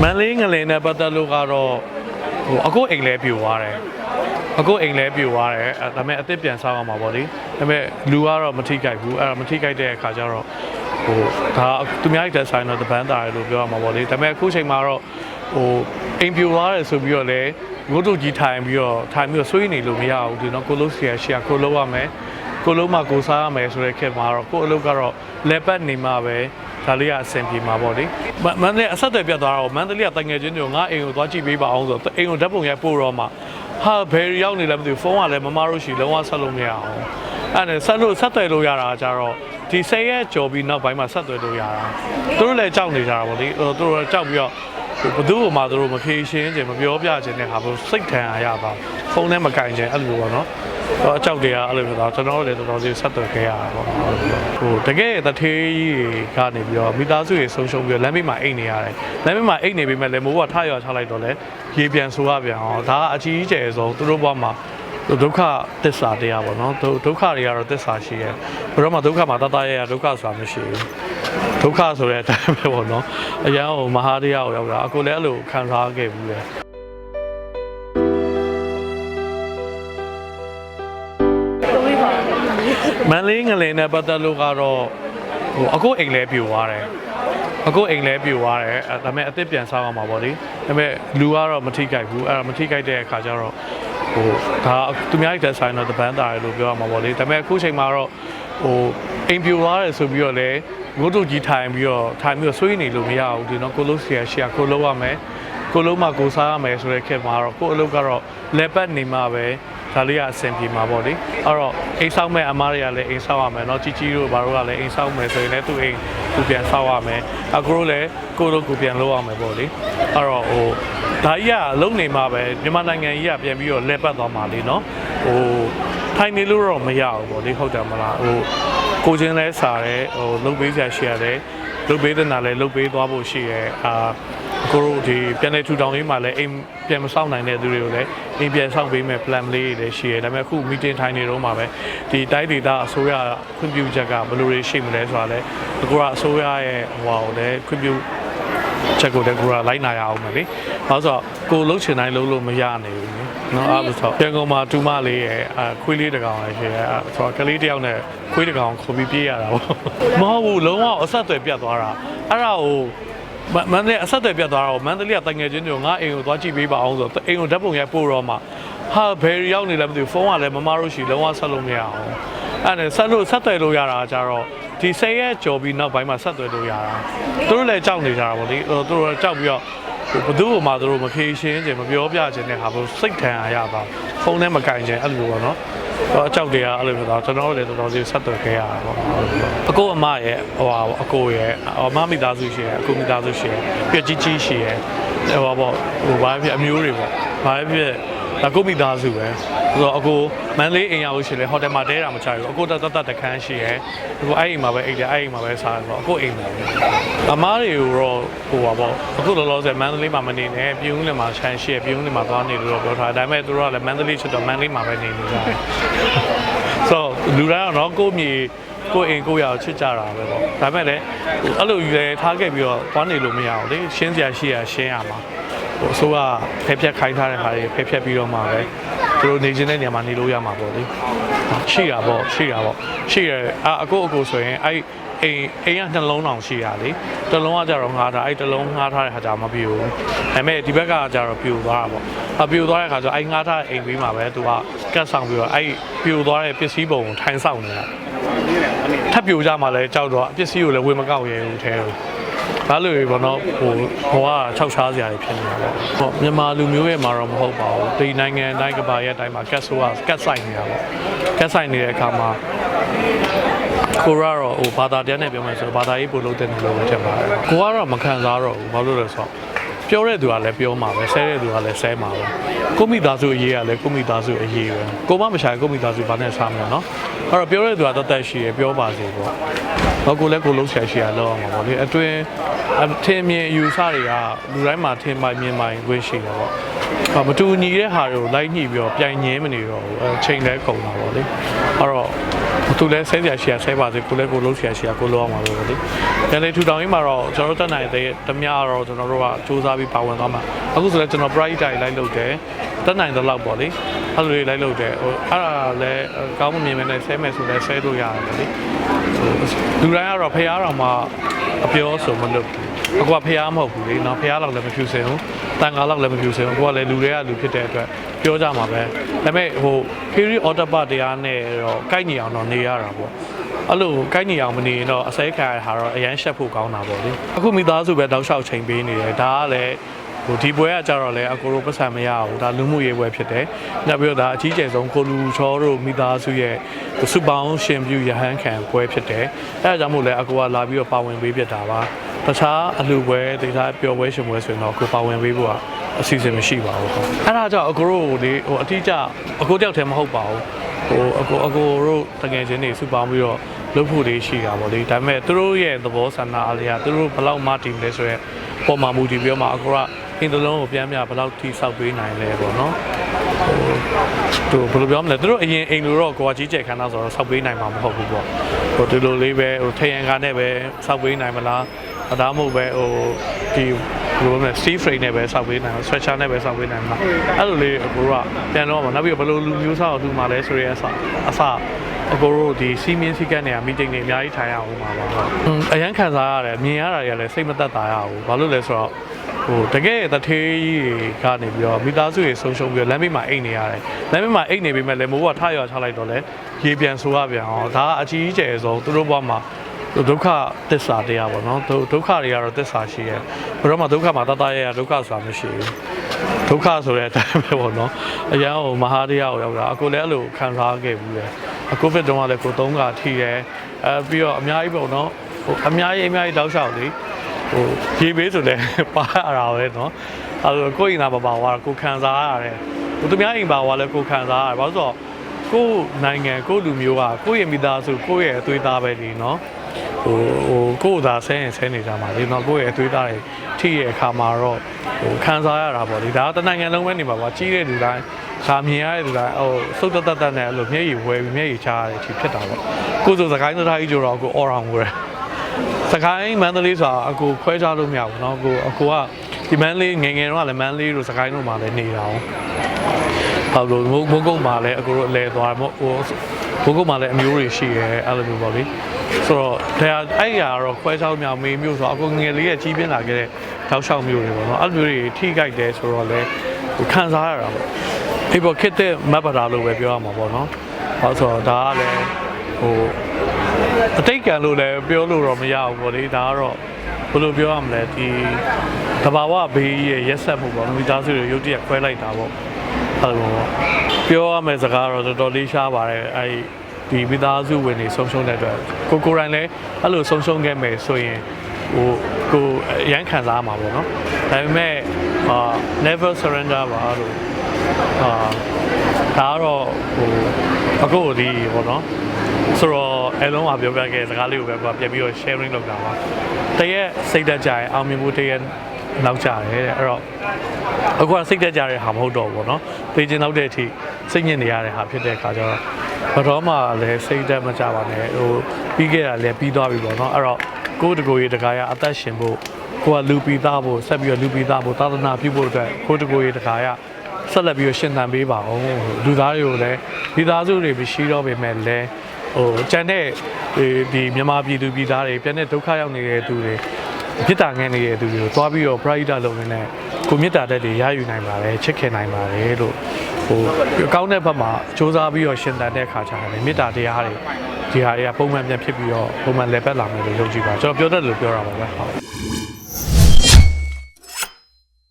မန်လေးငလင်နဲ့ပတ်သက်လို့ကတော့ဟိုအခုအိမ်လဲပြိုသွားတယ်အခုအိမ်လဲပြိုသွားတယ်အဲဒါပေမဲ့အစ်စ်ပြန်ဆောက်အောင်ပါဗောလေဒါပေမဲ့လူကတော့မထိကြိုက်ဘူးအဲ့ဒါမထိကြိုက်တဲ့အခါကျတော့ဟိုဒါသူများရဲ့ဆိုင်တော့တပန်းတာတယ်လို့ပြောရမှာဗောလေဒါပေမဲ့အခုချိန်မှာတော့ဟိုအိမ်ပြိုသွားတယ်ဆိုပြီးတော့လေငုတ်တုတ်ကြီးထိုင်ပြီးတော့ထိုင်ပြီးတော့ဆွေးနေလို့မရဘူးဒီနော်ကိုလို့ဆရာရှီယာကိုလို့ရမယ်ကိုလုံးမကိုစားရမယ်ဆိုတဲ့ခေတ်မှာတော့ကိုအလုပ်ကတော့လဲပတ်နေမှာပဲ ဒါလေးကအဆင်ပြေမှာပေါ့လေမမန္တလေးအဆက်အသွယ်ပြတ်သွားတော့မန္တလေးကတိုင်ငယ်ချင်းတို့ငါအိမ်ကိုသွားကြည့်ပေးပါအောင်ဆိုတော့အိမ်ကိုဓာတ်ပုံရိုက်ပို့တော့မှဟာဘယ်ရောက်နေလဲမသိဘူးဖုန်းကလည်းမမတို့ရှိလုံးဝဆက်လို့မရအောင်အဲ့ဒါဆက်လို့ဆက်သွယ်လို့ရတာကြတော့ဒီ၁၀ရက်ကြော်ပြီးနောက်ပိုင်းမှာဆက်သွယ်လို့ရတာသူတို့လည်းကြောက်နေကြတာပေါ့လေဟိုသူတို့ကြောက်ပြီးတော့ဘယ်သူ့မှသူတို့မဖြေရှင်းခြင်းမပြောပြခြင်းတဲ့ဟာဘို့စိတ်ထန်ရပါဖုန်းထဲမကင်ခြင်းအဲ့လိုပေါ့နော် တော့အကြောက်တရားအဲ့လိုဖြစ်တော့ကျွန်တော်တို့လည်းတော်တော်လေးဆက်သွယ်ခဲ့ရတာပေါ့ဟိုတကယ်တထေးကြီးတွေကနေပြီးတော့မိသားစုတွေဆုံးရှုံးပြီးတော့လမ်းဘေးမှာအိတ်နေရတယ်လမ်းဘေးမှာအိတ်နေပေမဲ့လည်းမိုးကထရွာချလိုက်တော့လည်းရေပြန်ဆိုရပြန်အောင်ဒါကအကြီးကျယ်ဆုံးသူတို့ဘဝမှာဒုက္ခသစ္စာတရားပေါ့နော်ဒုက္ခတွေကတော့သစ္စာရှိရဲ့ဘယ်တော့မှဒုက္ခမှာတတရရဒုက္ခဆိုတာမရှိဘူးဒုက္ခဆိုတဲ့အတိုင်းပဲပေါ့နော်အရန်ဟိုမဟာတရားကိုရောက်တာအခုလည်းအဲ့လိုခံစားခဲ့ဘူးလေ မန်လေးငလင်နဲ့ပတ်သက်လို့ကတော့ဟိုအခုအိမ်လဲပြိုသွားတယ်အခုအိမ်လဲပြိုသွားတယ်အဲဒါပေမဲ့အစ်စ်ပြန်ဆောက်အောင်ပါဗောလေဒါပေမဲ့လူကတော့မထိကြိုက်ဘူးအဲ့ဒါမထိကြိုက်တဲ့အခါကျတော့ဟိုဒါသူများရဲ့ဆိုင်တော့တပန်းတာတယ်လို့ပြောရမှာဗောလေဒါပေမဲ့အခုချိန်မှာတော့ဟိုအိမ်ပြိုသွားတယ်ဆိုပြီးတော့လေငုတ်တုတ်ကြီးထိုင်ပြီးတော့ထိုင်ပြီးတော့ဆွေးနေလို့မရဘူးဒီနော်ကိုလို့ဆရာရှီယာကိုလို့ရမယ်ကိုလုံးမကိုစားရမယ်ဆိုတဲ့ခေတ်မှာတော့ကိုအလုပ်ကတော့လဲပတ်နေမှာပဲ ဒါလေးကအဆင်ပြေမှာပေါ့လေအဲ့တော့အိမ်ဆောက်မဲ့အမားတွေကလည်းအိမ်ဆောက်ရမယ်เนาะជីជីတို့ဘာတို့ကလည်းအိမ်ဆောက်မယ်ဆိုရင်လည်းသူ့အိမ်သူပြန်ဆောက်ရမယ်အကူတို့လည်းကိုတို့ကိုပြန်လုပ်ရမယ်ပေါ့လေအဲ့တော့ဟိုဒါကြီးကလုံနေမှာပဲမြန်မာနိုင်ငံကြီးကပြန်ပြီးတော့လဲပတ်သွားမှာလေเนาะဟိုထိုင်နေလို့တော့မရဘူးပေါ့လေဟုတ်တယ်မလားဟိုကိုချင်းလဲစားတယ်ဟိုလုပ်ပေးစရာရှိရတယ်လုပ်ပေးတဲ့နာလည်းလုပ်ပေးသွားဖို့ရှိရဲအာ ကိုတို့ဒီပြန်တဲ့ထူထောင်ရေးမှာလည်းအိမ်ပြန်မဆောက်နိုင်တဲ့သူတွေကိုလည်းအိမ်ပြန်ဆောက်ပေးမယ် plan လေးတွေလည်းရှိရဲဒါပေမဲ့အခု meeting ထိုင်နေတော့မှာပဲဒီတိုက်ဒေတာအစိုးရခွင့်ပြုချက်ကဘယ်လိုတွေရှိမလဲဆိုတာလည်းအခုကအစိုးရရဲ့ဟိုဟာကိုလည်းခွင့်ပြုချက်ကိုလည်းကိုကလိုက်နာရအောင်မယ်လေ။ဘာလို့ဆိုတော့ကိုလှုပ်ချင်တိုင်းလှုပ်လို့မရနိုင်ဘူးလေ။နော်အဲ့လိုဆိုပြန်ကုန်မှာတူမလေးရဲ့အခွေးလေးတစ်ကောင်လည်းရှိရဲအဲ့ဆိုတော့ကလေးတစ်ယောက်နဲ့ခွေးတစ်ကောင်ခုပြီးပြေးရတာပေါ့။မဟုတ်ဘူးလုံးဝအဆက်အသွယ်ပြတ်သွားတာ။အဲ့ဒါကို မမန္တလေးအဆက်အသွယ်ပြတ်သွားတော့မန္တလေးကတိုင်ငယ်ချင်းတို့ငါအိမ်ကိုသွားကြည့်ပေးပါအောင်ဆိုတော့အိမ်ကိုဓာတ်ပုံရိုက်ပို့တော့မှဟာဘယ်ရောက်နေလဲမသိဘူးဖုန်းကလည်းမမတို့ရှိလုံးဝဆက်လို့မရအောင်အဲ့ဒါဆက်လို့ဆက်သွယ်လို့ရတာကြတော့ဒီ၁၀ရက်ကြော်ပြီးနောက်ပိုင်းမှာဆက်သွယ်လို့ရတာသူတို့လည်းကြောက်နေကြတာပေါ့လေဟိုသူတို့ကြောက်ပြီးတော့ဟိုဘယ်သူ့မှသူတို့မဖြေရှင်းခြင်းမပြောပြခြင်းတဲ့ဟာဘို့စိတ်ထန်ရပါဖုန်းထဲမကင်ခြင်းအဲ့လိုပေါ့နော် တော့အကြောက်တရားအဲ့လိုဖြစ်တော့ကျွန်တော်တို့လည်းတော်တော်လေးဆက်သွယ်ခဲ့ရတာပေါ့အကိုအမရဲ့ဟိုဟာအကိုရဲ့အမမိသားစုရှိရဲ့အကိုမိသားစုရှိရဲ့ပြည့်ကြီးကြီးရှိရဲ့ဟိုပေါ့ဟိုဘာဖြစ်အမျိုးတွေပေါ့ဘာဖြစ် ဒါကိုမိသားစုပဲဆိုတော့အကိုမန်လေးအိမ်ရောက်ရှိလေဟိုတယ်မှာတဲတာမချဘူးအကိုတတ်တတ်တခန်းရှိရဲ့အကိုအဲ့အိမ်မှာပဲအိမ်တယ်အဲ့အိမ်မှာပဲစားတယ်ဆိုတော့အကိုအိမ်မှာပဲအမားတွေကိုတော့ဟိုပါပေါ့အခုလောလောဆယ်မန်လေးမှာမနေနဲ့ပြုံးလင်မှာခြံရှိရဲ့ပြုံးလင်မှာသွားနေလို့တော့ပြောထားတယ်ဒါပေမဲ့သူတို့ကလည်းမန်လေးချစ်တော့မန်လေးမှာပဲနေနေကြတယ်ဆိုတော့လူတိုင်းကတော့ကိုယ့်မြေကိုယ့်အိမ်ကိုယ့်ရအောင်ချစ်ကြတာပဲပေါ့ဒါပေမဲ့လည်းအဲ့လိုယူလဲထားခဲ့ပြီးတော့သွားနေလို့မရအောင်လေရှင်းစရာရှိရရှင်းရမှာ ဟိုအစိုးရဖက်ဖြက်ခိုင်းထားတဲ့ဟာတွေဖက်ဖြက်ပြီးတော့မှပဲသူတို့နေခြင်းတဲ့နေရာမှာနေလို့ရမှာပေါ့လေရှိတာပေါ့ရှိတာပေါ့ရှိရအအကိုအကိုဆိုရင်အဲ့အိမ်အိမ်ကနှလုံးတောင်ရှိရလေတစ်လုံးကကြတော့ငှားတာအဲ့တစ်လုံးငှားထားတဲ့ဟာကြာမပြိုဘူးဒါပေမဲ့ဒီဘက်ကကြတော့ပြိုသွားတာပေါ့အပြိုသွားတဲ့ခါကျတော့အဲ့ငှားထားတဲ့အိမ်ပြီးမှာပဲသူကကတ်ဆောင်ပြီးတော့အဲ့ပြိုသွားတဲ့ပစ္စည်းပုံကိုထိုင်ဆောင်နေတာထပ်ပြိုကြမှာလဲကြောက်တော့ပစ္စည်းကိုလည်းဝေမကောက်ရဲဘူးထဲကို ဒါလိုပဲပေါ့နော်ဟိုဘဝ၆ချားစရာတွေဖြစ်နေတာပေါ့ဟောမြန်မာလူမျိုးရဲ့မှာတော့မဟုတ်ပါဘူးဒီနိုင်ငံတိုင်းကဘာရဲ့အတိုင်းမှာကတ်ဆိုကကတ်ဆိုင်နေတာပေါ့ကတ်ဆိုင်နေတဲ့အခါမှာကိုရတော့ဟိုဘာသာတရားနဲ့ပြောမယ်ဆိုတော့ဘာသာရေးပို့လို့တဲ့လို့ပဲထင်ပါတယ်ကိုကတော့မခံစားတော့ဘူးဘာလို့လဲဆိုတော့ပြောတဲ့သူကလည်းပြောမှာပဲဆဲတဲ့သူကလည်းဆဲမှာပဲကိုမိသားစုအရေးကလည်းကိုမိသားစုအရေးပဲကိုမမရှာကိုမိသားစုဘာနဲ့စားမလဲနော် အဲ့တော့ပြောတဲ့သူကတတ်တတ်ရှိရပြောပါစေပေါ့တော့ကိုလည်းကိုလုံးဆရာရှိရလောက်အောင်ပါဗောလေအတွင်းအထင်မြင်အယူဆတွေကလူတိုင်းမှာထင်မှမြင်မှခွင့်ရှိတယ်ဗောဟောမတူညီတဲ့ဟာတွေကိုလိုက်ညှိပြီးတော့ပြိုင်ငင်းမနေတော့ဘူးအဲချိန်လဲကုန်တာဗောလေအဲ့တော့မ သူလည်းဆဲစရာရှိရဆဲပါစေကိုလည်းကိုလုံးဆရာရှိရကိုလုံးအောင်ပါပဲလေပြန်လေထူတောင်ကြီးမှာတော့ကျွန်တော်တို့တက်နိုင်တဲ့တမရတော့ကျွန်တော်တို့ကစူးစမ်းပြီးပါဝင်သွားမှာအခုဆိုလည်းကျွန်တော် bright တိုင်းလိုက်လုပ်တယ်တက်နိုင်တဲ့လောက်ပေါ့လေအဲ့လိုလေးလိုက်လုပ်တယ်ဟိုအဲ့ဒါလည်းကောင်းမမြင်မနဲ့ဆဲမယ်ဆိုလည်းဆဲလို့ရတယ်လေလူတိုင်းကတော့ဖះတော်မှာအပြောဆိုမလုပ်ဘူးအကွာဖះမဟုတ်ဘူးလေနော်ဖះလောက်လည်းမဖြူစင်ဘူးတန်ငါလောက်လည်းမဖြူစင်ဘူးကိုကလည်းလူတွေကလူဖြစ်တဲ့အတွက် ပြောကြမှာပဲဒါပေမဲ့ဟို period order ပါတရားနဲ့တော့ကိုက်ညီအောင်တော့နေရတာပေါ့အဲ့လိုကိုက်ညီအောင်မနေရင်တော့အစဲခံရတာတော့အရန်ရှက်ဖို့ကောင်းတာပေါ့လေအခုမိသားစုပဲတောက်လျှောက်ချိန်ပေးနေတယ်ဒါကလည်းဟိုဒီပွဲကကြတော့လေအကိုတို့ပတ်စံမရဘူးဒါလူမှုရေးပွဲဖြစ်တယ်။နောက်ပြီးတော့ဒါအကြီးကျယ်ဆုံးကိုလူချောတို့မိသားစုရဲ့စုပေါင်းရှင်ပြုရဟန်းခံပွဲဖြစ်တယ်။အဲဒါကြောင့်မို့လဲအကိုကလာပြီးတော့ပါဝင်ပေးပြတာပါ။တခြားအလူပွဲဒေသပျော်ပွဲရှင်ပွဲဆိုရင်တော့ကိုပါဝင်ပေးဖို့က အစီအစဉ်မရှိပါဘူး။အဲဒါကြောင့်အကိုတို့လေဟိုအတိအကျအကိုတယောက်တည်းမဟုတ်ပါဘူး။ဟိုအကိုအကိုတို့တကယ်ချင်းတွေစုပေါင်းပြီးတော့လုပ်ဖို့လေးရှိတာပေါ့လေဒါပေမဲ့သူတို့ရဲ့သဘောဆန္ဒအလျာသူတို့ဘယ်လောက်မှတည်မလဲဆိုရဲပေါ်မှာမူတည်ပြီးတော့မှအကိုကအင်းတလုံးကိုပြန်ပြဘယ်လောက်ထိစောက်ပေးနိုင်လဲပေါ့နော်ဟိုသူဘယ်လိုပြောမလဲသူတို့အရင်အိမ်လိုတော့ကိုကကြီးကျယ်ခန်းသားဆိုတော့စောက်ပေးနိုင်မှာမဟုတ်ဘူးပေါ့ဟိုဒီလိုလေးပဲဟိုထရန်ကားနဲ့ပဲစောက်ပေးနိုင်မလားအသားမဟုတ်ပဲဟိုဒီ ဘယ်လိုလဲ steel frame နဲ့ပဲစောက်ပေးနိုင်အောင် stretcher နဲ့ပဲစောက်ပေးနိုင်မှာအဲ့လိုလေးကိုကပြန်တော့မှာနောက်ပြီးတော့ဘယ်လိုလူမျိုးစားအောင်သူမှလဲဆိုရဲအစအစအကိုတို့ဒီစီမင်းစီကတ်နေရမီတင်းတွေအများကြီးထိုင်ရအောင်ပါပါဟုတ်အရန်ခံစားရတယ်မြင်ရတာတွေကလည်းစိတ်မသက်သာရဘူးဘာလို့လဲဆိုတော့ဟိုတကယ်တထေးကြီးတွေကနေပြီးတော့မိသားစုတွေဆုံးရှုံးပြီးတော့လမ်းဘေးမှာအိတ်နေရတယ်လမ်းဘေးမှာအိတ်နေပေမဲ့လည်းမိုးကထရွာချလိုက်တော့လေရေပြန်ဆိုရပြန်အောင်ဒါကအကြီးအကျယ်ဆုံးသူတို့ဘဝမှာ ဒုက္ခသစ္စာတရားပေါ့နော်ဒုက္ခတွေကတော့သစ္စာရှိရဲ့ဘယ်တော့မှဒုက္ခမှာတတရရဒုက္ခဆိုတာမရှိဘူးဒုက္ခဆိုတဲ့အတိုင်းပဲပေါ့နော်အရန်ဟိုမဟာတရားကိုရောက်တာအကိုလည်းအဲ့လိုခံစားခဲ့ဘူးလေအကိုဗစ်တုန်းကလည်းကိုသုံးကထိတယ်အဲပြီးတော့အများကြီးပေါ့နော်ဟိုအများကြီးအများကြီးတောက်လျှောက်လေဟိုရေဘေးဆိုလည်းပါရတာပဲနော်အဲလိုကိုယ်ရင်သာပါပါဝါကိုခံစားရတယ်ဟိုသူများအိမ်ပါဝါလည်းကိုခံစားရတယ်ဘာလို့ဆိုတော့ကိုယ်နိုင်ငံကိုယ်လူမျိုးကကိုယ့်ရဲ့မိသားစုကိုယ့်ရဲ့အသွေးသားပဲဒီနော် ဟိုဟိုကိုယ်သာဆဲရင်ဆဲနေကြမှာလေနော်ကိုယ့်ရဲ့အသွေးသားတွေထိရဲ့အခါမှာတော့ဟိုခံစားရတာပေါ့ဒီဒါကတနိုင်ငံလုံးပဲနေမှာပါကြီးတဲ့လူတိုင်းဒါမြင်ရတဲ့လူတိုင်းဟိုစုတ်တက်တက်နဲ့အဲ့လိုမျက်ရည်ဝဲပြီးမျက်ရည်ချရတဲ့အထိဖြစ်တာပေါ့ကိုယ်ဆိုစကိုင်းသားကြီးကြတော့ကိုအော်အောင်ကိုရစကိုင်းမန္တလေးဆိုတာအကိုခွဲခြားလို့မရဘူးเนาะကိုအကိုကဒီမန္တလေးငယ်ငယ်တော့ကလည်းမန္တလေးတို့စကိုင်းတို့မှာလည်းနေတာအောင်ဟုတ်လို့မိုးကုတ်မှာလည်းအကိုတို့အလဲသွားမို့ဟိုဘုကုတ်မှာလည်းအမျိုးတွေရှိရဲအဲ့လိုမျိုးပေါ့လေ ဆိုတော့ဒါအဲ့ရတော့ခွဲခြားမြောင်မေးမျိုးဆိုတော့အကိုငယ်လေးရဲ့ကြီးပြင်းလာခဲ့တဲ့တောက်လျှောက်မျိုးတွေပေါ့နော်အဲ့လိုမျိုးတွေထိကြိုက်တယ်ဆိုတော့လေဟိုခံစားရတာပေါ့အေးပေါ့ခစ်တဲ့မတ်ပတာလို့ပဲပြောရမှာပေါ့နော်ဟောဆိုတော့ဒါကလည်းဟိုအတိတ်ကံလို့လည်းပြောလို့တော့မရဘူးပေါ့လေဒါကတော့ဘယ်လိုပြောရမလဲဒီတဘာဝဘေးရဲ့ရက်ဆက်မှုပေါ့မိသားစုတွေရုတ်တရက်ခွဲလိုက်တာပေါ့အဲ့လိုပေါ့ပြောရမယ့်စကားတော့တော်တော်လေးရှားပါတယ်အဲ့ ဒီမိသားစုဝင်တွေဆုံးရှုံးတဲ့အတွက်ကိုကိုယ်တိုင်လည်းအဲ့လိုဆုံးရှုံးခဲ့မယ်ဆိုရင်ဟိုကိုအရန်ခံစားမှာပေါ့နော်ဒါပေမဲ့အာ never surrender ပါလို့အာဒါကတော့ဟိုအခုဒီပေါ့နော်ဆိုတော့အဲလုံးကပြောပြခဲ့တဲ့စကားလေးကိုပဲကိုကပြန်ပြီးတော့ sharing လုပ်တာပါတရက်စိတ်သက်ကြရင်အောင်မြင်ဖို့တရက်နောက်ကြတယ်တဲ့အဲ့တော့အခုကစိတ်သက်ကြတဲ့ဟာမဟုတ်တော့ဘူးပေါ့နော်သိချင်းနောက်တဲ့အထိစိတ်ညစ်နေရတဲ့ဟာဖြစ်တဲ့အခါကျတော့ ဘယ်တော့မှလည်းစိတ်သက်မကြပါနဲ့ဟိုပြီးခဲ့တာလည်းပြီးသွားပြီပေါ့နော်အဲ့တော့ကိုယ့်တကိုယ်ရေးတကားရအသက်ရှင်ဖို့ကိုကလူပီသားဖို့ဆက်ပြီးတော့လူပီသားဖို့သာသနာပြုဖို့အတွက်ကိုယ့်တကိုယ်ရေးတကားရဆက်လက်ပြီးတော့ရှင်သန်ပေးပါအောင်လူသားတွေကိုလည်းဒီသားစုတွေမရှိတော့ပေမဲ့လည်းဟိုကျန်တဲ့ဒီဒီမြန်မာပြည်သူပြည်သားတွေပြန်တဲ့ဒုက္ခရောက်နေတဲ့သူတွေပြစ်တာငဲနေတဲ့သူတွေကိုသွားပြီးတော့ bright လုပ်နေနဲ့ ကိုမြစ်တာတက်တွေရယူနိုင်ပါတယ်ချစ်ခင်နိုင်ပါတယ်လို့ဟိုအကောင်းတဲ့ဘက်မှာစ조사ပြီးတော့ရှင်သန်တဲ့အခါကျတယ်မေတ္တာတရားတွေဒီဟာတွေကပုံမှန်ပြန်ဖြစ်ပြီးတော့ပုံမှန်လည်ပတ်လာမယ်လို့ယုံကြည်ပါကျွန်တော်ပြောတတ်လို့ပြောတာပါပဲဟုတ်